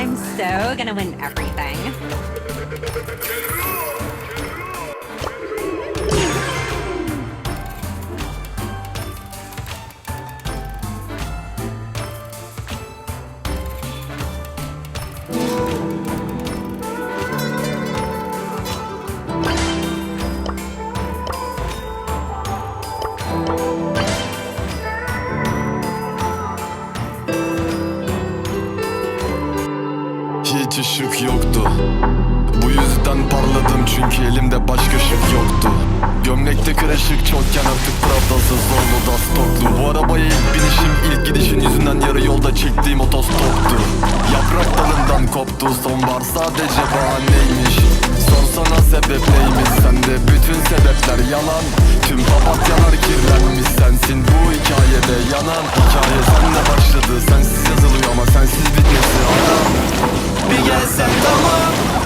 I'm so gonna win everything. Çünkü elimde başka şık yoktu. Gömlekte kırışık çokken artık pravdasız zorlu da stoklu Bu arabaya ilk binişim ilk gidişin yüzünden yarı yolda çektiğim otostoptu. Yaprak dalından koptu sonbahar sadece bahaneymiş. Sorsana sebep neymiş sende bütün sebepler yalan. Tüm papatyalar kirlenmiş sensin bu hikayede yanan. Hikaye senle başladı sensiz yazılıyor ama sensiz bitmesi adam Bir gelsen tamam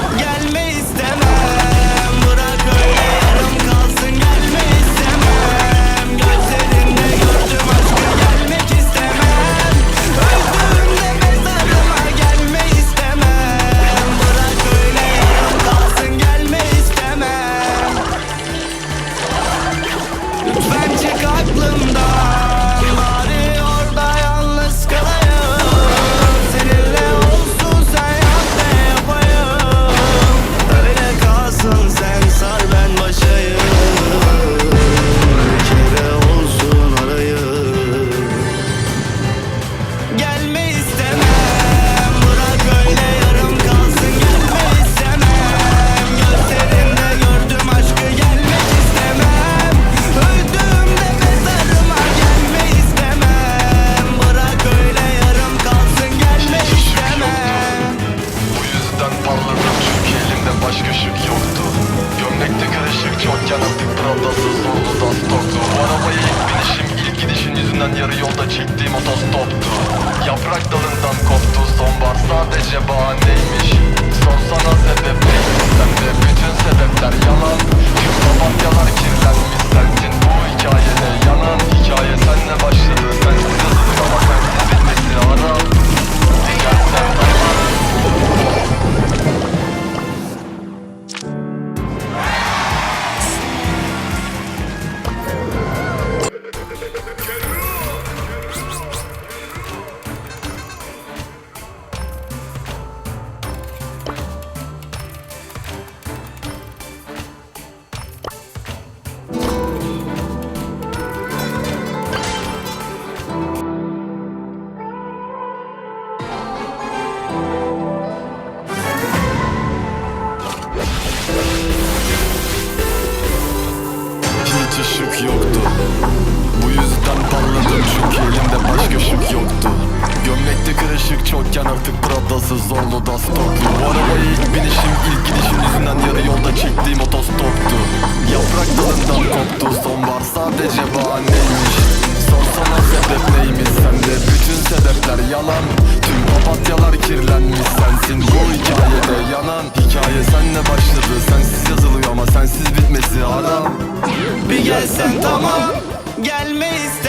yolda çektiğim otostoptu Yaprak dalından koptu sonbahar sadece bahaneymiş. Sorsana sebep neymiş sende bütün sebepler yalan. Tüm papatyalar kirlenmiş sensin bu hikayede yanan. Hikaye senle başladı sensiz yazılır ama sensiz bitmesi haram sadece bahaneymiş Sorsana sebep neymiş sende? Bütün sebepler yalan. Tüm papatyalar kirlenmiş sensin. Bu hikayede yanan Hikaye senle başladı. Sensiz yazılıyor ama sensiz bitmesi haram. Bir gelsen tamam. Gelme istemem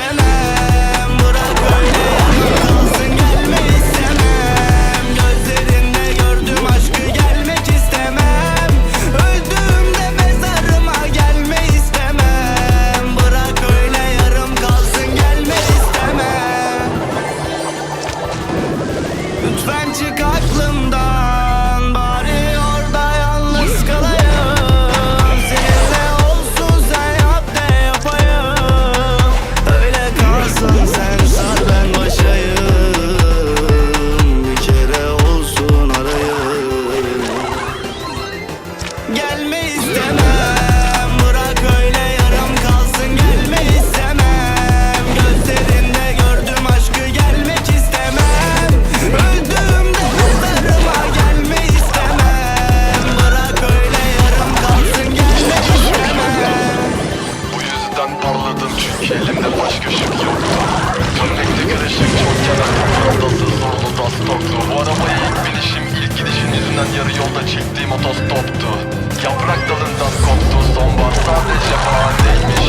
koptu Yaprak dalından koptu sonbahar. Sadece bahaneymiş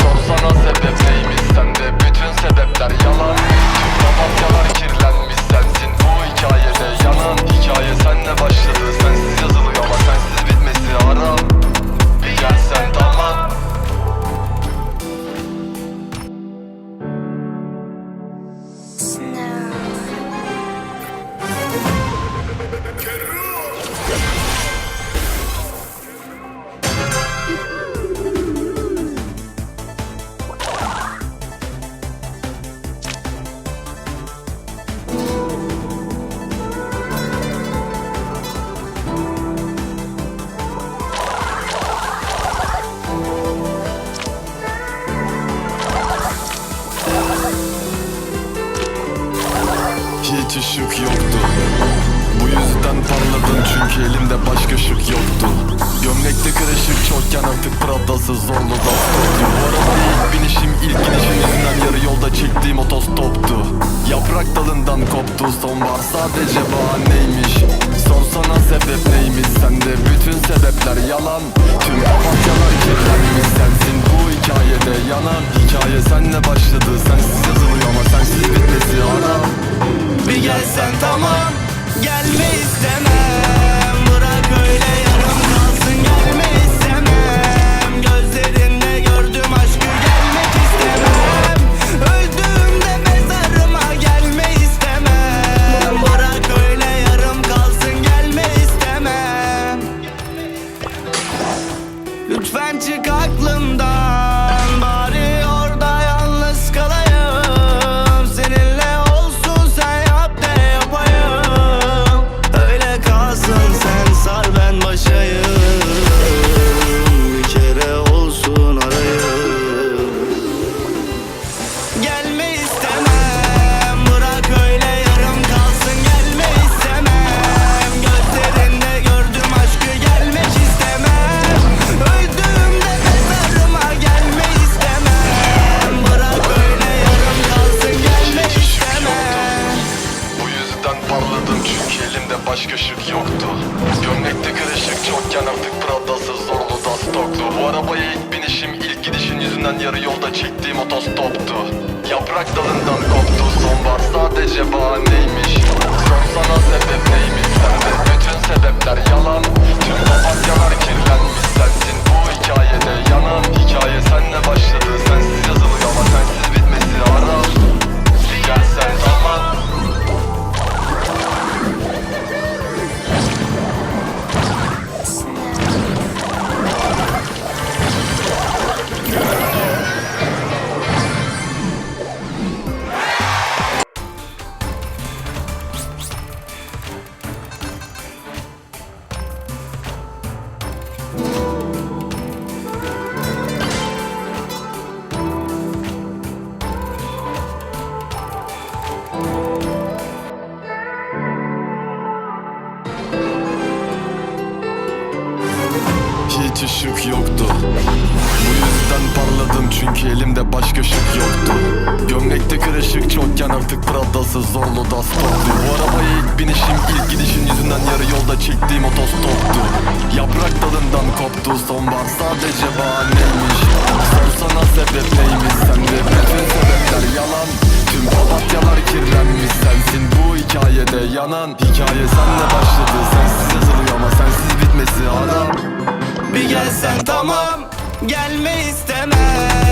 Sor sana sebep neymiş? Sende bütün sebepler yalan Tüm papatyalar kirlenmiş. Sensin bu hikayede yanan Hikaye. Senle başladı? Sensiz yazılıyor ama sensiz bitmesi haram. Dalından koptu sonbahar sadece bahaneymiş. Sorsana sebep neymiş? Sende bütün sebepler yalan. Tüm papatyalar kirlenmiş sensin. Bu hikayede yanan Hikaye senle başladı. Sensiz yazılıyor ama sensiz bitmesi haram Bir gelsen tamam Gelme istemem. Bırak öyle Dalından koptu sonbahar sadece bahaneymiş Sorsana sebep neymiş? Sende bütün sebepler yalan. Tüm papatyalar kirlenmiş. Sensin bu hikayede yanan Hikaye. Senle başladı? Sensiz yazılıyor ama sensiz bitmesi haram çünkü elimde başka şık yoktu. Gömlekte kırışık çokken artık Prada'sız zorlu da stoptu Bu arabaya ilk binişim ilk gidişin yüzünden yarı yolda çektiğim otostoptu. Yaprak dalından koptu sonbahar sadece bahaneymiş. Sorsana sebep neymiş sende bütün sebepler yalan. Tüm papatyalar kirlenmiş sensin bu hikayede yanan. Hikaye senle başladı sensiz yazılıyor ama sensiz bitmesi haram. Bir gelsen tamam Gelme istemem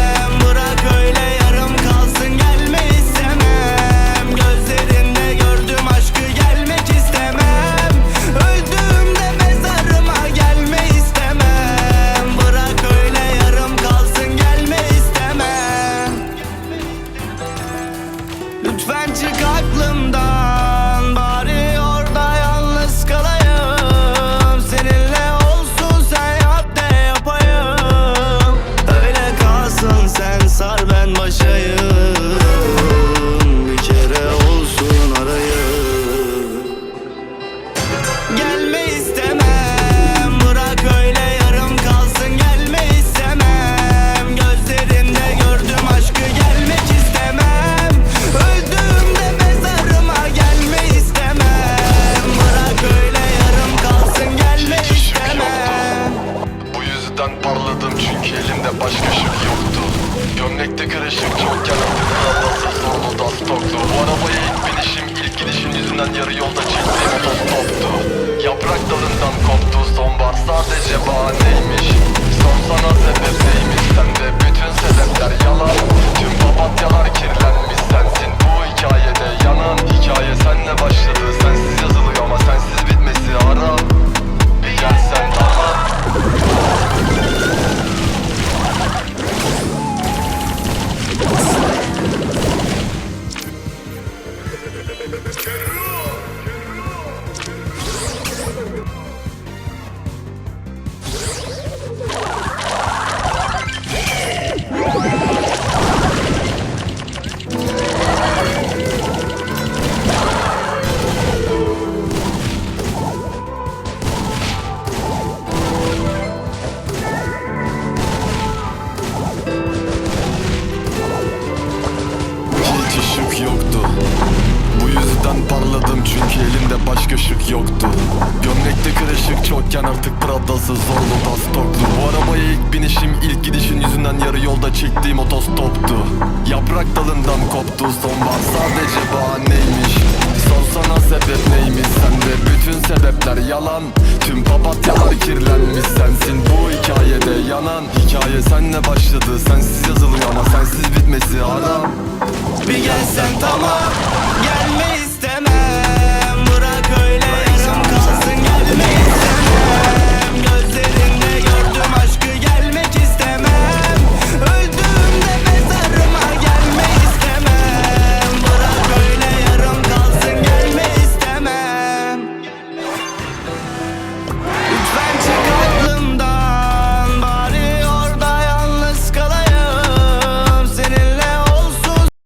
şık yoktu. Gömlekte kırışık çokken artık Prada'sı zorlu da stoklu Bu arabaya ilk binişim ilk gidişin yüzünden yarı yolda çektiğim otostoptu. Yaprak dalından koptu sonbahar sadece bahaneymiş. Sorsana sebep neymiş sende? Bütün sebepler yalan. Tüm papatyalar kirlenmiş sensin bu hikayede yanan. Hikaye senle başladı sensiz yazılıyor ama sensiz bitmesi haram. Bir gelsen tamam man.